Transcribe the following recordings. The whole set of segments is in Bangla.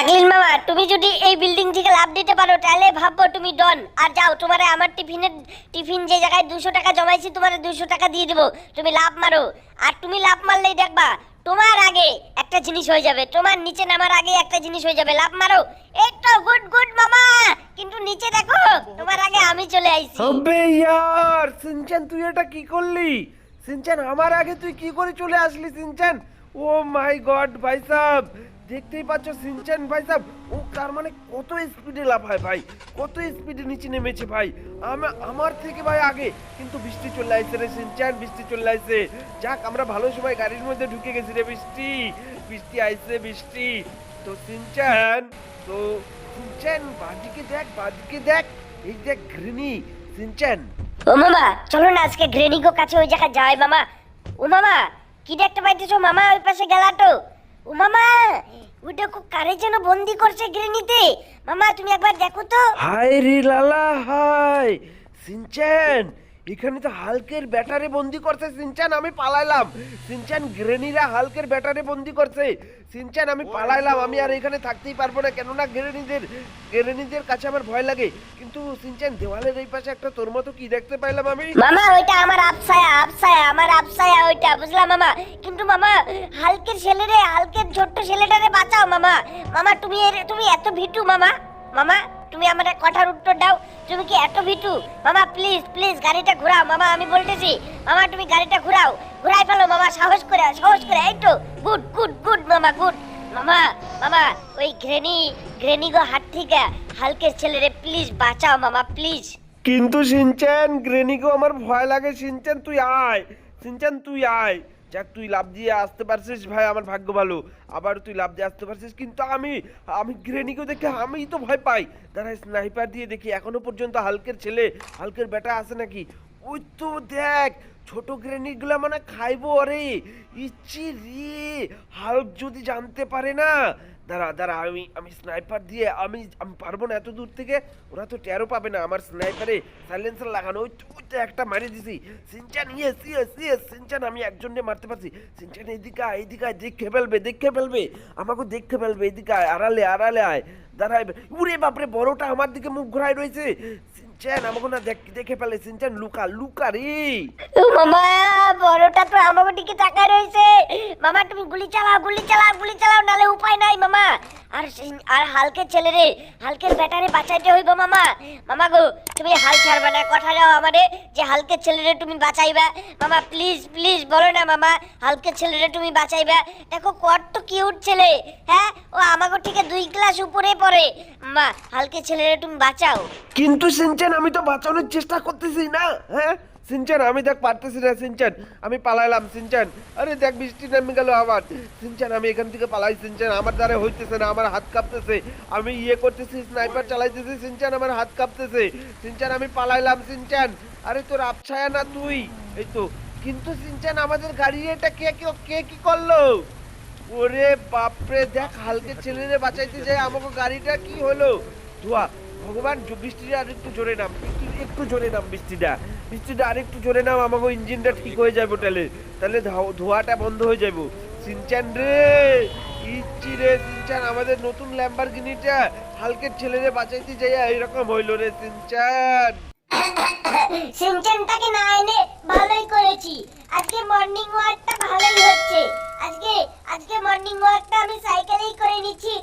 ফ্র্যাঙ্কলিন মামা তুমি যদি এই বিল্ডিং থেকে লাভ দিতে পারো, তাহলে ভাববো তুমি ডন আর যাও, তোমারে আমার টিফিনের টিফিন যে জায়গায় দুশো টাকা জমাইছি, তোমারে দুশো টাকা দিয়ে দেবো। তুমি লাভ মারো। আর তুমি লাভ মারলেই দেখবা, তোমার আগে একটা জিনিস হয়ে যাবে। তোমার নিচে নামার আগে একটা জিনিস হয়ে যাবে। লাভ মারো। এই তো গুড গুড মামা। কিন্তু নিচে দেখো, তোমার আগে আমি চলে আইছি। আবে ইয়ার। সিনচান তুই এটা কি করলি? সিনচান আমার আগে তুই কি করে চলে আসলি সিনচান ও মাই গড ভাই সাহেব দেখতেই পাচ্ছ সিনচান ভাই সাহেব, ও তার মানে কত স্পিডে লাফায় ভাই, কত স্পিডে নিচে নেমেছে ভাই। আমা- আমার থেকে ভাই আগে, কিন্তু বৃষ্টি চলে আসছে রে সিনচান বৃষ্টি চলে আসছে যাক, আমরা ভালো সময় গাড়ির মধ্যে ঢুকে গেছি রে বৃষ্টি বৃষ্টি আইছে বৃষ্টি। তো সিনচান তো সিনচান বাদিকে দেখ বাদিকে দেখ, এই দেখ গ্রিনি সিনচান ও মামা, চলো না আজকে গ্রেনিগো কাছে ওই জায়গায় যাই মামা। ও মামা, কি দেখতে পাইতেছো? মামা, ওই পাশে গেলা তো। ও মামা ওটা খুব কারে যেন বন্দি করছে গ্রেনিতে মামা, তুমি একবার দেখো তো। হাই রে লালা হাই সিনচান এখানে তো হালকের ব্যাটারে বন্দি করছে সিনচান আমি পালাইলাম। সিনচান গ্রেনিরা হালকের ব্যাটারে বন্দি করছে। সিনচান আমি পালাইলাম আমি আর এখানে থাকতেই পারব না কেননা গ্রেনিদের গ্রেনিদের কাছে আমার ভয় লাগে। কিন্তু সিনচান দেওয়ালের এই পাশে একটা তোর মতো কি দেখতে পাইলাম আমি? মামা ওইটা আমার আপসায়া আপসায়া আমার আপসায়া ওইটা বুঝলাম মামা? কিন্তু মামা হালকের ছেলেরে হালকের ছোট্ট ছেলেটারে বাঁচাও মামা। মামা তুমি এর- তুমি এত ভিটু মামা মামা। তুমি আমার কথার উত্তর দাও। তুমি কি এত ভিটু মামা প্লিজ প্লিজ গাড়িটা ঘোরাও। মামা, আমি বলতেছি, মামা, তুমি গাড়িটা ঘোরাও। ঘোরাই ফেলো, মামা, সাহস করে সাহস করে, এই তো গুড গুড গুড মামা গুড মামা মামা, ওই গ্রেনি গ্রেনি গো হাত থেকে, হালকের ছেলেরে প্লিজ বাঁচাও, মামা প্লিজ কিন্তু সিনচান গ্রেনিকেও আমার ভয় লাগে সিনচান তুই আয়। সিনচান তুই আয়। যাক, তুই লাভ দিয়ে আসতে পারছিস ভাই, আমার ভাগ্য ভালো। আবার তুই লাভ দিয়ে আসতে পারছিস, কিন্তু আমি আমি গ্রেনিকেও দেখে আমি তো ভয় পাই। তারা স্নাইপার দিয়ে দেখি, এখনও পর্যন্ত হালকের ছেলে, হালকের বেটা আছে নাকি? ওই তো দেখ ছোট গ্রেনিগুলো মানে খাইবো আরে। ইচ্ছি রে। হাল্ক যদি জানতে পারে না। দাঁড়া দাঁড়া, আমি আমি স্নাইপার দিয়ে আমি আমি পারব না এত দূর থেকে। ওরা তো টেরও পাবে না আমার স্নাইপারে সাইলেন্সার লাগানো। ওই তো একটা মারি দিছি। Shinchan yes yes yes Shinchan, আমি একজনকে মারতে পারছি। সিনচান এদিকে আয়, এইদিকে আয়, দেখে ফেলবে দেখে ফেলবে। আমাকে দেখে ফেলবে এদিকে আয়, আড়ালে আড়ালে আয়। দাঁড়ায়, উরে বাপরে, বড়টা আমার দিকে মুখ ঘোরায় রয়েছে। সিনচান আমাকে না দেখে ফেলে সিনচান লুকা লুকা রে ও মামা বড়টা তো আমাকে দিকে তাকায় রয়েছে। মামা তুমি গুলি চালাও গুলি চালাও গুলি চালাও নালে উপায় নাই মামা। আর আর হালকের ছেলে রে হালকের ব্যাটারে বাঁচাইতে হইব মামা। মামা গো তুমি হাল ছাড়বা না কথা দাও আমারে যে হালকের ছেলেরে তুমি বাঁচাইবা। মামা প্লিজ প্লিজ বলো না মামা হালকের ছেলেরে তুমি বাঁচাইবা। দেখো কত কিউট ছেলে হ্যাঁ? ও আমাকে থেকে দুই ক্লাস উপরে পড়ে। মা হালকের ছেলেরে তুমি বাঁচাও। কিন্তু সিনচান আমি তো বাঁচানোর চেষ্টা করতেছি না হ্যাঁ? সিনচান, আমি দেখ পারতেছি না, সিনচান। আমি পালাইলাম, সিনচান। আরে দেখ, বৃষ্টি নেমে গেল আবার। সিনচান, আমি এখান থেকে পালাই, সিনচান। আমার দ্বারা হইতেছে না, আমার হাত কাঁপতেছে। আমি ইয়ে করতেছি, স্নাইপার চালাইতেছি, সিনচান আমার হাত কাঁপতেছে। সিনচান, আমি পালাইলাম, সিনচান। আরে তোর আপছায়া না তুই? এই তো। কিন্তু সিনচান, আমাদের গাড়ি, এটা কে কে কে কি করল? ওরে বাপরে, দেখ, হালকে ছেলেরে বাঁচাইতে যায় আমাকে গাড়িটা কি হলো? ধোয়া ভগবান বৃষ্টিটা আর একটু জোরে নাম। একটু জোরে নাম বৃষ্টিটা। বৃষ্টিটা আর একটু জোরে নাম আমাকে ইঞ্জিনটা ঠিক হয়ে যাবে তাহলে তাহলে ধোয়া- ধোঁয়াটা বন্ধ হয়ে যাব সিনচান রে! ইচ্ছি রে, সিনচান, আমাদের নতুন ল্যাম্বারগিনিটা হালকের ছেলেরে বাঁচাইতে যাই এরকম হইল রে, সিনচান। সিনচানটাকে না এনে ভালোই করেছি। আজকে মর্নিং ওয়াকটা ভালোই হচ্ছে। আজকে আজকে মর্নিং ওয়াকটা আমি সাইকেলেই করে নিচ্ছি।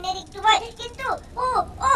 নেই খালি ট্রেনের একটু ভয় কিন্তু ও ও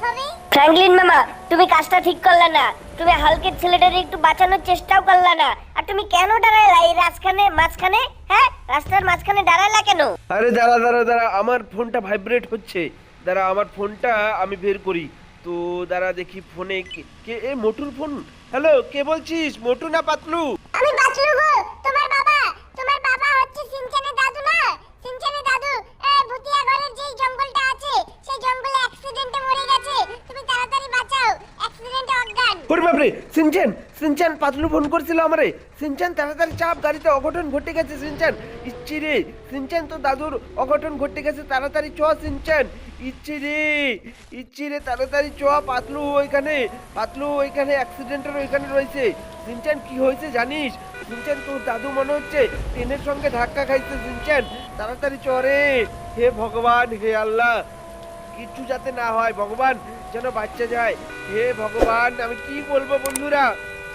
ফ্র্যাঙ্কলিন মামা তুমি কাজটা ঠিক করলে না। তুমি হালকের ছেলেটারে একটু বাঁচানোর চেষ্টাও করলা না। আর তুমি কেন দাঁড়াইলা এই রাজখানে মাঝখানে? হ্যাঁ? রাস্তার মাঝখানে দাঁড়াইলা কেন? আরে দাঁড়া দাঁড়া দাঁড়া আমার ফোনটা ভাইব্রেট হচ্ছে। দাঁড়া আমার ফোনটা আমি বের করি। তো দাঁড়া দেখি ফোনে কে কে এ মোটুর ফোন? হ্যালো কে বলছিস? মোটু না পাতলু? আমি বাতলু গো তোমার বাবা হচ্ছে সিনচানের দাদু না সিনচানের দাদু এই ভুতিয়া ঘরের যেই জঙ্গলটা আছে সেই জঙ্গলে অ্যাক্সিডেন্টে মরে গেছে তুমি তাড়াতাড়ি বাঁচাও অ্যাক্সিডেন্টে অজ্ঞান ওরে বাপরে সিনচান সিনচান, পাতলু ফোন করছিল আমারে। সিনচান, তাড়াতাড়ি চাপ, গাড়িতে অঘটন ঘটে গেছে, সিনচান। ইচ্ছি রে, সিনচান তো দাদুর অঘটন ঘটে গেছে, তাড়াতাড়ি চ, সিনচান। ইচ্ছি রে ইচ্ছি রে, তাড়াতাড়ি চ, পাতলু ওইখানে পাতলু ওইখানে অ্যাক্সিডেন্টের ওইখানে রয়েছে। সিনচান, কি হয়েছে জানিস? সিনচান, তোর দাদু মনে হচ্ছে ট্রেনের সঙ্গে ধাক্কা খাইছে, সিনচান। তাড়াতাড়ি চ রে, হে ভগবান, হে আল্লাহ। কিচ্ছু যাতে না হয়, ভগবান যেন বাচ্চা যায়। হে ভগবান, আমি কি বলব বন্ধুরা?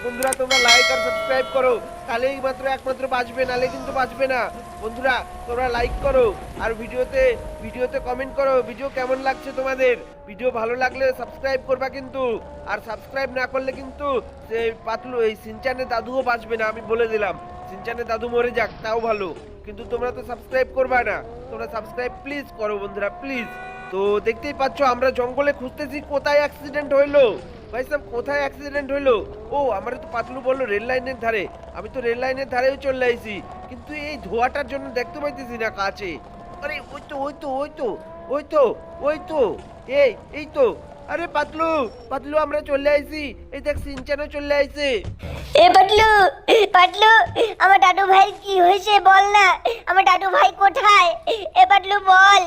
বন্ধুরা, তোমরা লাইক আর সাবস্ক্রাইব করো। তাহলেই মাত্র একমাত্র বাঁচবে নালে কিন্তু বাঁচবে না। বন্ধুরা, তোমরা লাইক করো আর ভিডিওতে ভিডিওতে কমেন্ট করো ভিডিও কেমন লাগছে তোমাদের? ভিডিও ভালো লাগলে সাবস্ক্রাইব করবা কিন্তু। আর সাবস্ক্রাইব না করলে কিন্তু সেই পাতলু, এই সিনচানের দাদুও বাঁচবে না, আমি বলে দিলাম। সিনচানের দাদু মরে যাক, তাও ভালো। কিন্তু তোমরা তো সাবস্ক্রাইব করবা না। তোমরা সাবস্ক্রাইব প্লিজ করো বন্ধুরা প্লিজ তো দেখতেই পাচ্ছ, আমরা জঙ্গলে খুঁজতেছি কোথায় অ্যাক্সিডেন্ট হইল। ভাই সাহেব কোথায় অ্যাক্সিডেন্ট হইল? ও, আমার তো পাতলু বলল রেল লাইনের ধারে। আমি তো রেল লাইনের ধারেও চলে আইছি, কিন্তু এই ধোয়াটার জন্য দেখতে পাইতেছি না কাছে। আরে, ওই তো ওই তো ওই তো ওই তো ওই তো, এই এই তো। আরে, পাতলু পাতলু, আমরা চলে আইছি। এই দেখ, সিনচানও চলে আইছে। এ পাটলু পাটলু, আমার দাদু ভাই কি হয়েছে বল না? আমার দাদু ভাই কোথায়? এ পাটলু, বল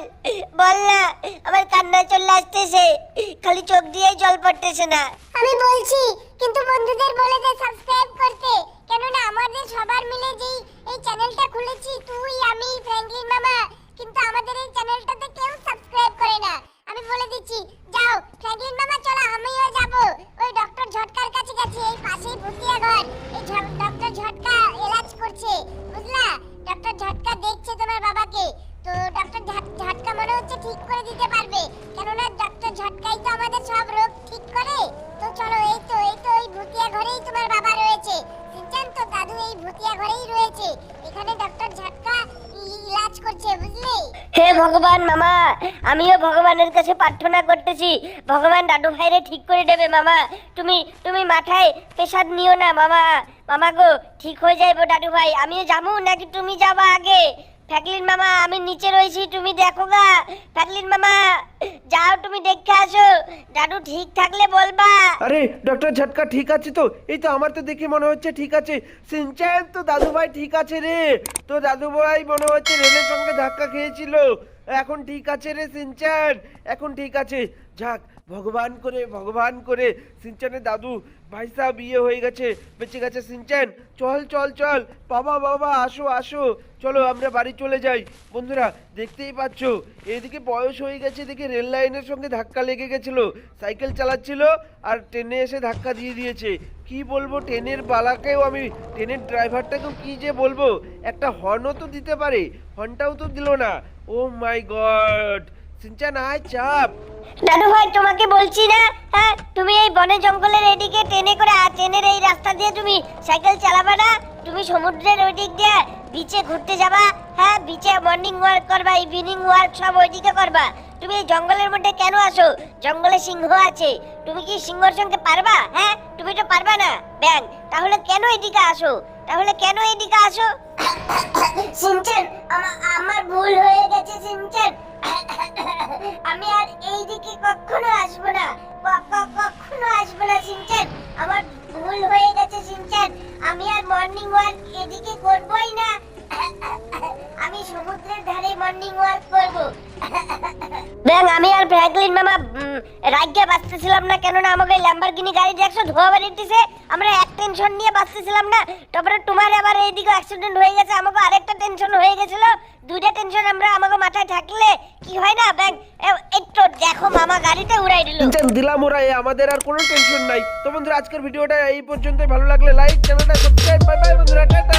বল না। আমার কান্না চলে আসতেছে। খালি চোখ দিয়ে জল পড়তেছে না। আমি বলছি, কিন্তু বন্ধুদের বলে দে সাবস্ক্রাইব করতে। কেননা আমাদের সবার মিলে যেই এই চ্যানেলটা খুলেছি, তুই, আমি ফ্র্যাঙ্কলিন মামা, কিন্তু আমাদের এই চ্যানেলটাতে কেউ সাবস্ক্রাইব করে না। আমি বলে দিচ্ছি, যাও ফ্র্যাঙ্কলিন মামা, চলো, আমিও যাব। ঝটকার কাছে গেছি এই পাশেই ভুতিয়া ঘর এই ডক্টর ঝটকা এলাজ করছে, বুঝলা? ডক্টর ঝটকা দেখছে তোমার বাবাকে। তো ডক্টর ঝটকা মনে হচ্ছে ঠিক করে দিতে পারবে। কেননা ডক্টর ঝটকাই তো আমাদের সব রোগ ঠিক করে। তো চলো, এই তো এই তো, এই ভুতিয়া ঘরেই তোমার বাবা রয়েছে। সিনচান তো দাদু এই ভুতিয়া ঘরেই রয়েছে। এখানে ডক্টর ঝটকা হে ভগবান, মামা, আমিও ভগবানের কাছে প্রার্থনা করতেছি। ভগবান দাদু ভাইরে ঠিক করে দেবে, মামা। তুমি তুমি মাথায় পেশাদ নিও না, মামা। মামা গো, ঠিক হয়ে যাইবো দাদু ভাই, আমিও যাব নাকি তুমি যাবা আগে? ফ্যাকলিন মামা, আমি নিচে রয়েছি, তুমি দেখো গা। ফ্যাকলিন মামা, যাও, তুমি দেখে আসো। দাদু, ঠিক থাকলে বলবা। আরে, ডক্টর ঝটকা, ঠিক আছে তো? এই তো আমার তো দেখে মনে হচ্ছে ঠিক আছে। সিনচান তো দাদু ভাই ঠিক আছে রে। তো দাদু ভাই মনে হচ্ছে রেলের সঙ্গে ধাক্কা খেয়েছিল। এখন ঠিক আছে রে সিনচান এখন ঠিক আছে। যাক ভগবান করে ভগবান করে। সিনচানের দাদু ভাই সাহেব বিয়ে হয়ে গেছে, বেঁচে গেছে সিনচান। চল চল চল। বাবা বাবা, আসো আসো। চলো, আমরা বাড়ি চলে যাই। বন্ধুরা, দেখতেই পাচ্ছ, এদিকে বয়স হয়ে গেছে, এদিকে রেল লাইনের সঙ্গে ধাক্কা লেগে গেছিল। সাইকেল চালাচ্ছিল আর ট্রেনে এসে ধাক্কা দিয়ে দিয়েছে। কি বলব, ট্রেনের বালাকেও আমি, ট্রেনের ড্রাইভারটাকেও কি যে বলব? একটা হর্নও তো দিতে পারে। হর্নটাও তো দিল না। ও মাই গড সিনচান আয় চাপ দাদু ভাই, তোমাকে বলছি না হ্যাঁ তুমি এই বনে জঙ্গলের এদিকে ট্রেনে করে আর ট্রেনের এই রাস্তা দিয়ে তুমি সাইকেল চালাবা না, তুমি সমুদ্রের ওই দিক দিয়ে বিচে ঘুরতে যাবা হ্যাঁ বিচে মর্নিং ওয়াক করবা ইভিনিং ওয়াক সব ওইদিকে করবা। তুমি এই জঙ্গলের মধ্যে কেন আসো? জঙ্গলে সিংহ আছে, তুমি কি সিংহর সঙ্গে পারবা? হ্যাঁ তুমি তো পারবা না। ব্যাং, তাহলে কেন এদিকে আসো? তাহলে কেন এদিকে আসো? সিনচেন আমার ভুল হয়ে গেছে সিনচেন। আমি আর এইদিকে কখনো আসব না। কখনো আসব না সিনচেন। ব্যাং, আমি আর ফ্র্যাঙ্কলিন মামা রাজ্যে বাঁচতেছিলাম না, কেননা আমাকে ল্যাম্বরগিনি গাড়ি দেখছ ধোয়া বাড়িতেছে আমরা এক টেনশন নিয়ে বাঁচতেছিলাম না, তারপরে তোমার আবার এইদিকে অ্যাক্সিডেন্ট হয়ে গেছে, আমাকে আরেকটা টেনশন হয়ে গেছিল। দুইটা টেনশন আমরা আমাকে মাথায় থাকলে কি হয় না, ব্যাং? এই তো দেখো মামা গাড়িতে উড়াই দিল। দিলাম ওরা আমাদের আর কোনো টেনশন নাই। তো বন্ধুরা, আজকের ভিডিওটা এই পর্যন্তই। ভালো লাগলে লাইক চ্যানেলটা সাবস্ক্রাইব বাই বাই বন্ধুরা, টাটা।